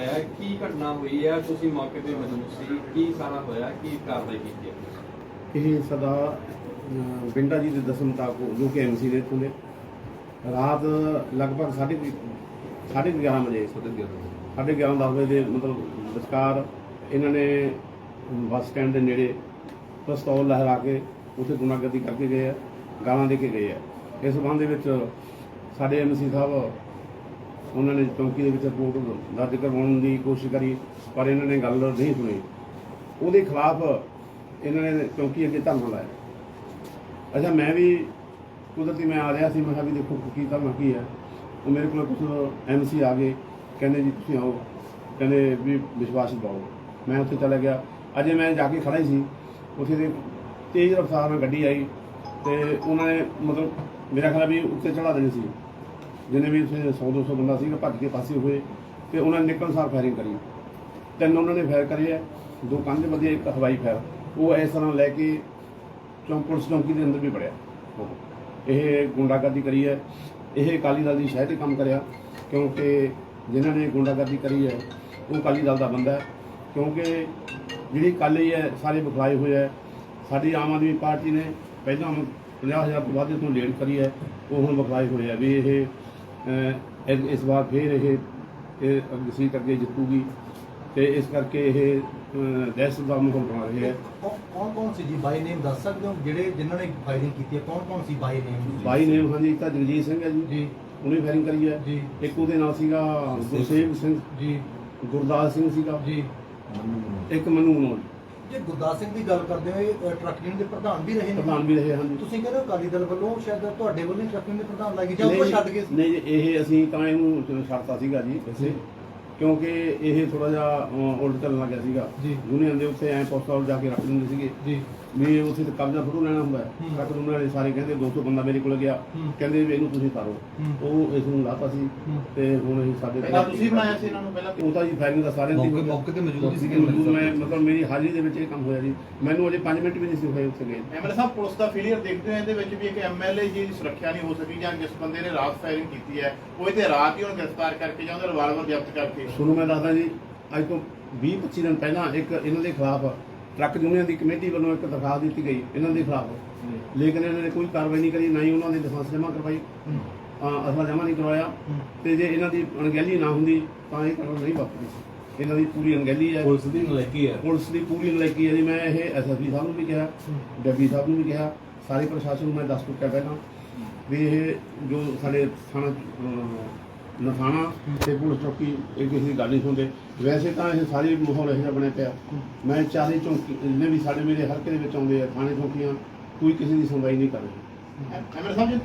ਰਿਹਾ ਹੈ ਕੀ ਘਟਨਾ ਹੋਈ ਹੈ ਤੁਸੀਂ ਮੌਕੇ ਤੇ ਮੌਜੂਦ ਸੀ। ਕੀ ਸਾਰਾ ਹੋਇਆ? ਕੀ ਕਾਰਵਾਈ ਕੀਤੀ ਹੈ ਇਹ ਸਦਾ ਬਿੰਡਾ ਜੀ ਦੇ ਦੱਸਣ ਮੁਤਾਬਕ ਜੋ ਕਿ ਐਮਸੀ ਦੇ ਰਾਤ ਲਗਭਗ ਸਾਢੇ ਕੁ- ਸਾਢੇ ਕੁ 11 ਵਜੇ। ਸਾਢੇ 11 ਦਸ ਵਜੇ ਦੇ ਮਤਲਬ ਵਿਚਕਾਰ ਇਹਨਾਂ ਨੇ ਬੱਸ ਸਟੈਂਡ ਦੇ ਨੇੜੇ ਪਿਸਤੌਲ ਲਹਿਰਾ ਕੇ ਉੱਥੇ ਗੁੰਡਾਗਰਦੀ ਕਰਕੇ ਗਏ ਆ ਗਾਲਾਂ ਦੇ ਕੇ ਗਏ ਆ। ਇਸ ਸੰਬੰਧ ਦੇ ਵਿੱਚ ਸਾਡੇ ਐਮਸੀ ਸਾਹਿਬ ਉਹਨਾਂ ਨੇ ਚੌਂਕੀ ਦੇ ਵਿੱਚ ਰਿਪੋਰਟ ਦਰਜ ਕਰਵਾਉਣ ਦੀ ਕੋਸ਼ਿਸ਼ ਕਰੀ, ਪਰ ਇਹਨਾਂ ਨੇ ਗੱਲ ਨਹੀਂ ਸੁਣੀ। ਉਹਦੇ ਖਿਲਾਫ ਇਹਨਾਂ ਨੇ ਚੌਂਕੀ ਅੱਗੇ ਧਰਨਾ ਲਾਇਆ। ਅੱਛਾ, ਮੈਂ ਵੀ ਕੁਦਰਤੀ ਮੈਂ ਆ ਰਿਹਾ ਸੀ, ਮੈਂ ਕਿਹਾ ਵੀ ਦੇਖੋ ਕੀ ਧਰਨਾ ਕੀ ਹੈ। ਉਹ ਮੇਰੇ ਕੋਲ ਕੁਝ ਐਮਸੀ ਆ ਗਏ, ਕਹਿੰਦੇ ਜੀ ਤੁਸੀਂ ਆਓ। ਕਹਿੰਦੇ ਵੀ ਵਿਸ਼ਵਾਸ ਦਿਵਾਓ। ਮੈਂ ਉੱਥੇ ਚਲਾ ਗਿਆ। ਅਜੇ ਮੈਂ ਜਾ ਕੇ ਖੜਾ ਹੀ ਸੀ। ਉੱਥੇ ਦੇ ਤੇਜ਼ ਰਫ਼ਤਾਰ ਨਾਲ ਗੱਡੀ ਆਈ ਤੇ ਉਹਨਾਂ ਨੇ ਮਤਲਬ ਮੇਰਾ ਖਿਆਲ ਵੀ ਉੱਤੇ ਚੜਾ ਦੇਣੀ ਸੀ। ਜਿਹਨੇ ਵੀ ਉੱਥੇ 100 200 ਬੰਦਾ ਸੀਗਾ, ਭੱਜ ਕੇ ਪਾਸੇ ਹੋਏ ਤੇ ਉਹਨਾਂ ਨੇ ਨਿਕਲਣ ਸਾਰ ਫਾਇਰਿੰਗ ਕਰੀ। ਤਿੰਨ ਉਹਨਾਂ ਨੇ ਫਾਇਰ ਕਰੇ ਆ, ਦੋ ਕੰਧ ਵਧੀਆ ਇੱਕ ਹਵਾਈ ਫਾਇਰ। ਉਹ ਇਸ ਤਰ੍ਹਾਂ ਲੈ ਕੇ ਚੌਂਕ, ਪੁਲਿਸ ਚੌਂਕੀ ਦੇ ਅੰਦਰ ਵੀ ਵੜਿਆ। ਉਹ। ਇਹ ਗੁੰਡਾਗਰਦੀ ਕਰੀ ਹੈ। ਇਹ ਅਕਾਲੀ ਦਲ ਦੀ ਸ਼ਹਿ ਤੇ ਕੰਮ ਕਰਿਆ, ਕਿਉਂਕਿ ਜਿਨ੍ਹਾਂ ਨੇ ਗੁੰਡਾਗਰਦੀ ਕਰੀ ਹੈ, ਉਹ ਅਕਾਲੀ ਦਲ ਦਾ ਬੰਦਾ ਹੈ। ਕਿਉਂਕਿ ਜਿਹੜੀ ਕਾਲੀ ਹੈ ਸਾਰੇ ਬਖਲਾਏ ਹੋਏ ਹੈ। ਸਾਡੀ ਆਮ ਆਦਮੀ ਪਾਰਟੀ ਨੇ ਪਹਿਲਾਂ 50000 ਤੋਂ ਵੱਧ ਤੋਂ ਲੇਟ ਕਰੀ ਹੈ, ਉਹ ਹੁਣ ਬਖਲਾਏ ਹੋਏ ਹੈ ਵੀ ਇਹ ਇਸ- ਇਸ ਵਾਰ ਫੇਰ ਇਹ ਇਹ ਅੱਗੇ ਸੀਟ ਅੱਗੇ ਜਿੱਤੂਗੀ ਤੇ ਇਸ ਕਰਕੇ ਇਹ ਦਹਿਸ਼ਤ ਦਾ ਮਾਹੌਲ ਬਣਾ ਰਹੇ ਹੈ। ਕੌਣ ਕੌਣ ਸੀ ਜੀ? ਬਾਈ ਨੇਮ ਦੱਸ ਸਕਦੇ ਹੋ? ਜਿਹੜੇ ਜਿਨ੍ਹਾਂ ਨੇ ਫਾਇਰਿੰਗ ਕੀਤੀ ਹੈ ਕੌਣ ਕੌਣ ਸੀ ਬਾਈ ਨੇਮ ਬਾਈ ਨੇ ਹਾਂਜੀ ਤਾਂ ਜਗਜੀਤ ਸਿੰਘ ਹੈ ਜੀ। ਜੀ। ਉਹਨੇ ਫਾਇਰਿੰਗ ਕਰੀ ਹੈ। ਜੀ। ਇੱਕ ਉਹਦੇ ਨਾਲ ਸੀਗਾ ਗੁਰਸੇਵ ਸਿੰਘ। ਜੀ। ਗੁਰਦਾਸ ਸਿੰਘ ਸੀਗਾ। ਜੀ। ਇੱਕ ਮਨੂ ਮਨੋਜ। ਜੇ ਗੁਰਦਾਸ ਸਿੰਘ ਦੀ ਗੱਲ ਕਰਦੇ ਹੋ ਇਹ ਅ, ਟਰੱਕ ਯੂਨੀਅਨ ਦੇ ਪ੍ਰਧਾਨ ਵੀ ਰਹੇ ਨੇ। ਪ੍ਰਧਾਨ ਵੀ ਰਹੇ ਹਨ ਤੁਸੀਂ ਕਹਿੰਦੇ ਹੋ ਅਕਾਲੀ ਦਲ ਵੱਲੋਂ ਸ਼ਾਇਦ ਤੁਹਾਡੇ ਵੱਲੋਂ ਹੀ ਟਰੱਕ ਯੂਨੀਅਨ ਦੇ ਪ੍ਰਧਾਨ ਲੱਗੇ ਜਾਂ ਉਹ ਨਹੀਂ ਛੱਡ ਗਏ ਸੀ ਨਹੀਂ ਜੀ, ਇਹ ਅਸੀਂ ਤਾਂ ਇਹਨੂੰ ਛੱਡਤਾ ਸੀਗਾ ਜੀ। ਵੈਸੇ। ਕਿਉਂਕਿ ਇਹ ਥੋੜਾ ਜਿਹਾ ਉਲਟ ਚੱਲਣ ਲੱਗਿਆ ਸੀਗਾ। ਯੂਨੀਅਨ ਦੇ ਉੱਤੇ ਐ ਪੋਸਟਰ ਜਾ ਕੇ ਰੱਖ ਦਿੰਦੇ ਸੀਗੇ। ਜੀ। ਵੀ ਉੱਥੇ ਤੇ ਕਬਜ਼ਾ ਥੋੜ੍ਹਾ ਲੈਣਾ ਹੁੰਦਾ। ਟਰੱਕ ਉਹਨਾਂ ਨੇ ਸਾਰੇ ਕਹਿੰਦੇ 200 ਬੰਦਾ ਮੇਰੇ ਕੋਲ ਗਿਆ। ਕਹਿੰਦੇ ਵੀ ਇਹਨੂੰ ਤੁਸੀਂ ਹੂੰ। ਉਹ ਇਸ ਨੂੰ ਲਾਤਾ ਸੀ। ਤੇ ਹੁਣ ਅਸੀਂ ਸਾਡੇ ਪਹਿਲਾਂ ਤੁਸੀਂ ਬਣਾਇਆ ਸੀ ਇਹਨਾਂ ਨੂੰ? ਪਹਿਲਾਂ ਉਹ ਤਾਂ ਜੀ ਫਾਇਰਿੰਗ ਦਾ ਸਾਰਿਆਂ ਦੀ ਮੌਕੇ- ਮੌਕੇ ਤੇ ਮੌਜੂਦ ਸੀਗੇ ਮੌਜੂਦ ਮੈਂ ਮਤਲਬ ਮੇਰੀ ਹਾਜ਼ਰੀ ਦੇ ਵਿੱਚ ਇਹ ਕੰਮ ਹੋਇਆ ਜੀ। ਮੈਨੂੰ ਅਜੇ 5 ਮਿੰਟ ਵੀ ਨਹੀਂ ਸੀ ਹੋਏ ਉੱਥੇ ਗਏ। ਐਮਐਲਏ ਸਾਹਿਬ ਪੁਲਿਸ ਦਾ ਫੇਲਿਅਰ ਦੇਖਦੇ ਹੋ ਇਹਦੇ ਵਿੱਚ ਵੀ ਇੱਕ ਐਮਐਲਏ ਜੀ ਦੀ ਸੁਰੱਖਿਆ ਨਹੀਂ ਹੋ ਸਕੀ ਜਾਂ ਜਿਸ ਬੰਦੇ ਨੇ ਰਾਤ ਫਾਇਰਿੰਗ ਕੀਤੀ ਹੈ। ਉਹ ਇਹਦੇ ਰਾਤ ਹੀ ਉਹਨੂੰ ਗ੍ਰਿਫਤਾਰ ਕਰਕੇ ਜਾਂ ਉਹਦਾ ਰਿਵਾਲਵਰ ਜ਼ਬਤ ਕਰਕੇ ਤੁਹਾਨੂੰ ਮੈਂ ਦੱਸਦਾ ਜੀ ਅੱਜ ਤੋਂ 20 25 ਦਿਨ ਪਹਿਲਾਂ ਇੱਕ ਇਹਨਾਂ ਦੇ ਖਿਲਾਫ ਟਰੱਕ ਯੂਨੀਅਨ ਦੀ ਕਮੇਟੀ ਵੱਲੋਂ ਇੱਕ ਦਰਖਾਸਤ ਦਿੱਤੀ ਗਈ ਇਹਨਾਂ ਦੇ ਖਿਲਾਫ। ਲੇਕਿਨ ਇਹਨਾਂ ਨੇ ਕੋਈ ਕਾਰਵਾਈ ਨਹੀਂ ਕਰੀ ਨਾ ਹੀ ਉਹਨਾਂ ਦੀ ਲਾਇਸੈਂਸ ਜਮ੍ਹਾਂ ਕਰਵਾਈ। ਅਸਲਾ ਜਮ੍ਹਾਂ ਨਹੀਂ ਕਰਵਾਇਆ। ਤੇ ਜੇ ਇਹਨਾਂ ਦੀ ਅਣਗਹਿਲੀ ਨਾ ਹੁੰਦੀ ਤਾਂ ਇਹ ਕਾਰਵਾਈ ਨਹੀਂ ਵਾਪਰੀ। ਸੀ ਇਹਨਾਂ ਦੀ ਪੂਰੀ ਅਣਗਹਿਲੀ ਹੈ। ਪੁਲਿਸ ਦੀ ਨਲਾਇਕੀ ਹੈ। ਪੁਲਿਸ ਦੀ ਪੂਰੀ ਨਲਾਇਕੀ ਹੈ ਜੀ। ਮੈਂ ਇਹ ਐਸਐਸਪੀ ਸਾਹਿਬ ਨੂੰ ਵੀ ਕਿਹਾ ਡੱਬੀ ਸਾਹਿਬ ਨੂੰ ਵੀ ਕਿਹਾ ਸਾਰੇ ਪ੍ਰਸ਼ਾਸਨ ਨੂੰ ਮੈਂ ਦੱਸ ਚੁੱਕਿਆ ਪਹਿਲਾਂ ਵੀ ਇਹ ਜੋ ਸਾਡੇ ਥਾਣਾ ਨਥਾਣਾ ਤੇ ਪੁਲਿਸ ਚੌਕੀ ਇਹ ਕਿਸੇ ਦੀ ਗੱਲ ਨਹੀਂ ਸੁਣਦੇ। ਵੈਸੇ ਤਾਂ ਇਹ ਸਾਰੇ ਮਾਹੌਲ ਇਹੋ ਜਿਹਾ ਬਣਿਆ ਪਿਆ। ਮੈਂ ਚਾਰੇ ਚੌਂਕੀ, ਜਿੰਨੇ ਵੀ ਸਾਡੇ ਮੇਰੇ ਹਲਕੇ ਦੇ ਵਿੱਚ ਆਉਂਦੇ ਆ, ਥਾਣੇ ਚੌਂਕੀਆਂ, ਕੋਈ ਕਿਸੇ ਦੀ ਸੁਣਵਾਈ ਨਹੀਂ ਕਰ ਰਿਹਾ। ਐਮਐਲਏ ਸਾਹਿਬ ਜੀ